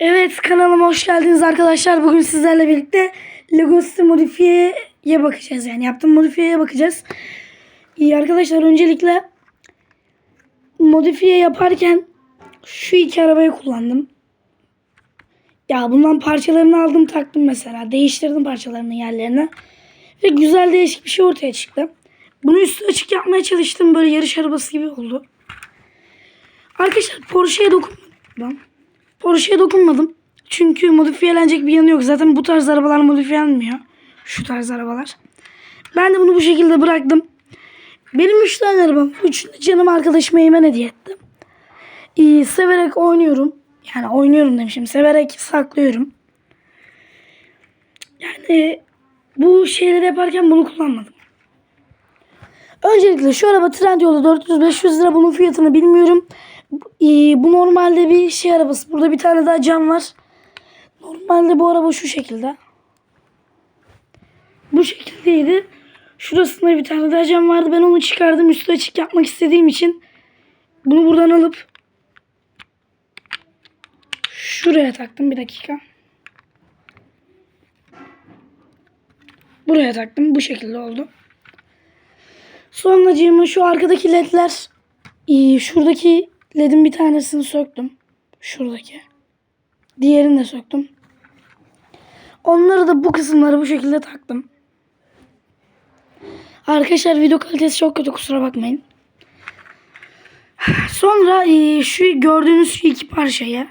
Evet kanalıma hoş geldiniz arkadaşlar. Bugün sizlerle birlikte Lego City Modifiyeye bakacağız. Yani yaptığım modifiyeye bakacağız. İyi arkadaşlar öncelikle modifiye yaparken şu iki arabayı kullandım. Ya bundan parçalarını aldım taktım mesela. Değiştirdim parçalarının yerlerine. Ve güzel değişik bir şey ortaya çıktı. Bunu üstü açık yapmaya çalıştım. Böyle yarış arabası gibi oldu. Arkadaşlar Porsche'ye dokunmadım. Porsche'ye dokunmadım. Çünkü modifiyelenecek bir yanı yok. Zaten bu tarz arabalar modifiyelenmiyor. Şu tarz arabalar. Ben de bunu bu şekilde bıraktım. Benim 3 tane arabam. Üçünü canım arkadaşım Eymen hediye etti. İyi, severek oynuyorum. Yani oynuyorum demişim. Severek saklıyorum. Yani bu şeyleri yaparken bunu kullanmadım. Öncelikle şu araba Trendyol'da 400-500 lira. Bunun fiyatını bilmiyorum. Ee, bu normalde bir şey arabası. Burada bir tane daha cam var. Normalde bu araba şu şekilde. Bu şekildeydi. Şurasında bir tane daha cam vardı. Ben onu çıkardım. Üstü açık yapmak istediğim için bunu buradan alıp şuraya taktım. Bir dakika. Buraya taktım. Bu şekilde oldu. Sonracığıma şu arkadaki ledler iyi. Şuradaki ledin bir tanesini söktüm. Şuradaki. Diğerini de söktüm. Onları da bu kısımları bu şekilde taktım. Arkadaşlar video kalitesi çok kötü kusura bakmayın. Sonra e, şu gördüğünüz şu iki parçayı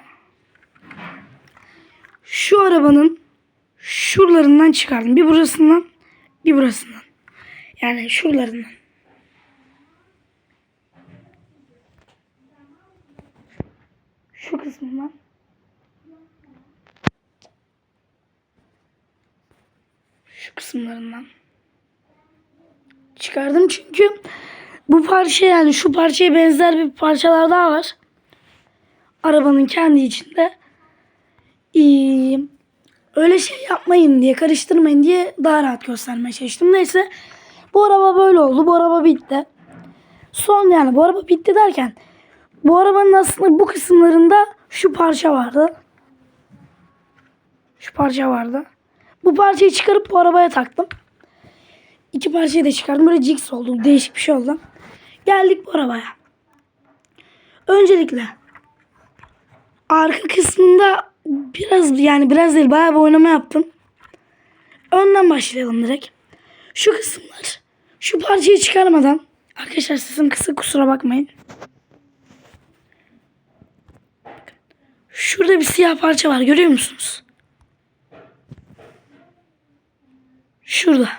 şu arabanın şuralarından çıkardım. Bir burasından bir burasından. Yani şuralarından. Şu kısmından. Şu kısımlarından. Çıkardım çünkü bu parça yani şu parçaya benzer bir parçalar daha var. Arabanın kendi içinde. Ee, öyle şey yapmayın diye karıştırmayın diye daha rahat göstermeye çalıştım. Neyse bu araba böyle oldu. Bu araba bitti. Son yani bu araba bitti derken bu arabanın aslında bu kısımlarında şu parça vardı. Şu parça vardı. Bu parçayı çıkarıp bu arabaya taktım. İki parçayı da çıkardım. Böyle jigs oldu. Değişik bir şey oldu. Geldik bu arabaya. Öncelikle arka kısmında biraz yani biraz değil bayağı bir oynama yaptım. Önden başlayalım direkt. Şu kısımlar şu parçayı çıkarmadan arkadaşlar sesim kısa kusura bakmayın. Şurada bir siyah parça var görüyor musunuz? Şurada.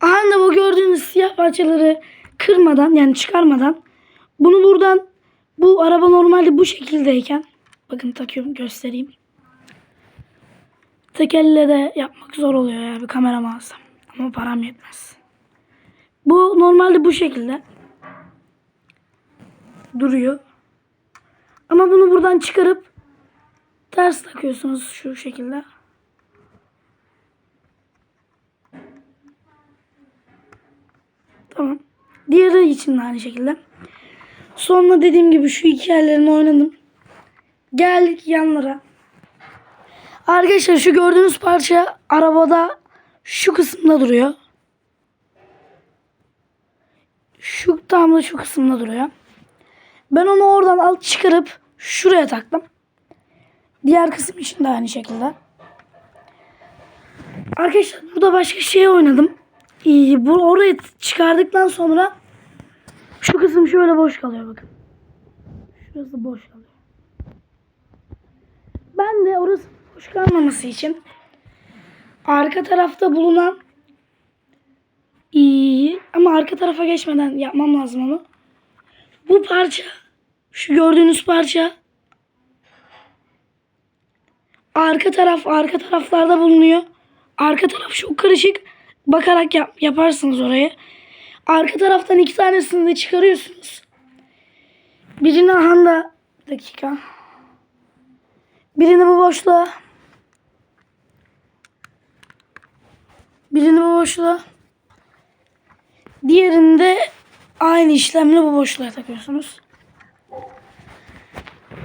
Anda bu gördüğünüz siyah parçaları kırmadan yani çıkarmadan bunu buradan bu araba normalde bu şekildeyken bakın takıyorum göstereyim. Tek elle de yapmak zor oluyor ya bir kamera alsam. Ama param yetmez. Bu normalde bu şekilde duruyor. Ama bunu buradan çıkarıp ters takıyorsunuz şu şekilde. Tamam. Diğeri için de aynı şekilde. Sonra dediğim gibi şu iki yerlerini oynadım. Geldik yanlara. Arkadaşlar şu gördüğünüz parça arabada şu kısımda duruyor. Şu tam da şu kısımda duruyor. Ben onu oradan alt çıkarıp şuraya taktım. Diğer kısım için de aynı şekilde. Arkadaşlar burada başka şey oynadım. Ee, bu orayı çıkardıktan sonra şu kısım şöyle boş kalıyor bakın. Şurası boş kalıyor. Ben de orası boş kalmaması için arka tarafta bulunan iyi ama arka tarafa geçmeden yapmam lazım onu. Bu parça şu gördüğünüz parça arka taraf arka taraflarda bulunuyor. Arka taraf çok karışık. Bakarak yap, yaparsınız orayı. Arka taraftan iki tanesini de çıkarıyorsunuz. Birini ahanda bir dakika. Birini bu boşluğa. Birini bu boşluğa. Diğerini de aynı işlemle bu boşluğa takıyorsunuz.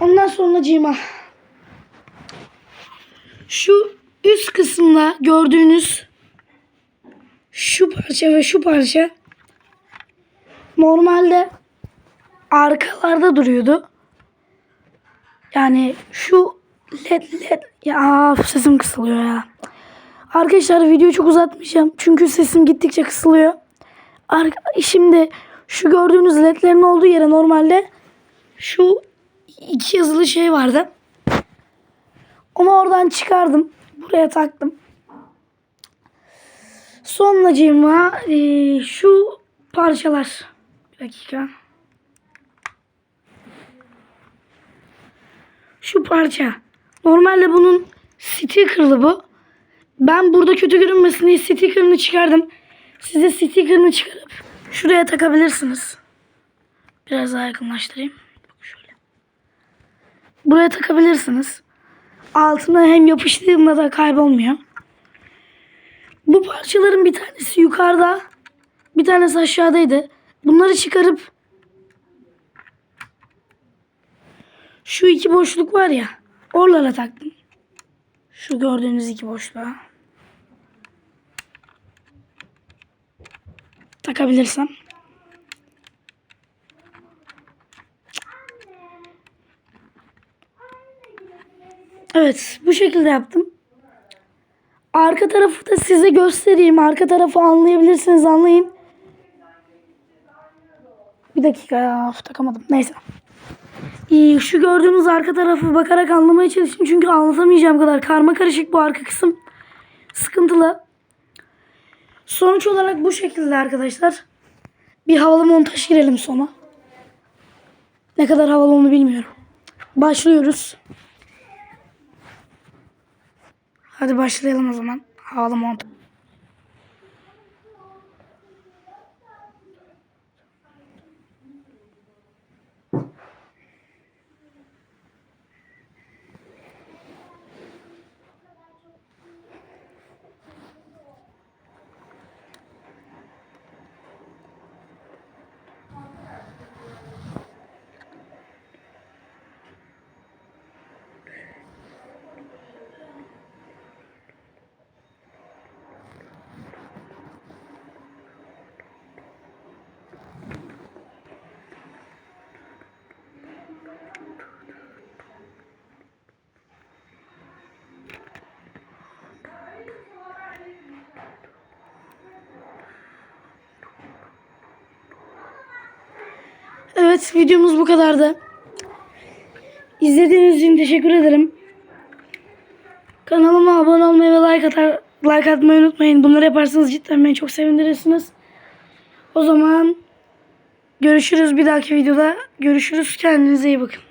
Ondan sonra şu üst kısımda gördüğünüz şu parça ve şu parça normalde arkalarda duruyordu. Yani şu led led ya sesim kısılıyor ya. Arkadaşlar videoyu çok uzatmayacağım. Çünkü sesim gittikçe kısılıyor. Ar- Şimdi şu gördüğünüz ledlerin olduğu yere normalde şu iki yazılı şey vardı. Onu oradan çıkardım. Buraya taktım. Sonracığıma eee, şu parçalar. Bir dakika. Şu parça. Normalde bunun stickerlı bu. Ben burada kötü görünmesin diye stickerını çıkardım. Size stickerını çıkarıp şuraya takabilirsiniz. Biraz daha yakınlaştırayım. Buraya takabilirsiniz. Altına hem yapıştığında da kaybolmuyor. Bu parçaların bir tanesi yukarıda, bir tanesi aşağıdaydı. Bunları çıkarıp şu iki boşluk var ya, oralara taktım. Şu gördüğünüz iki boşluğa. Takabilirsem. Evet, bu şekilde yaptım. Arka tarafı da size göstereyim. Arka tarafı anlayabilirsiniz anlayın. Bir dakika ya takamadım. Neyse. Şu gördüğünüz arka tarafı bakarak anlamaya çalışın. Çünkü anlatamayacağım kadar karma karışık bu arka kısım. Sıkıntılı. Sonuç olarak bu şekilde arkadaşlar. Bir havalı montaj girelim sona. Ne kadar havalı onu bilmiyorum. Başlıyoruz. Hadi başlayalım o zaman. Havalı montaj. Evet videomuz bu kadardı. İzlediğiniz için teşekkür ederim. Kanalıma abone olmayı ve like atar like atmayı unutmayın. Bunları yaparsanız cidden beni çok sevindirirsiniz. O zaman görüşürüz bir dahaki videoda. Görüşürüz. Kendinize iyi bakın.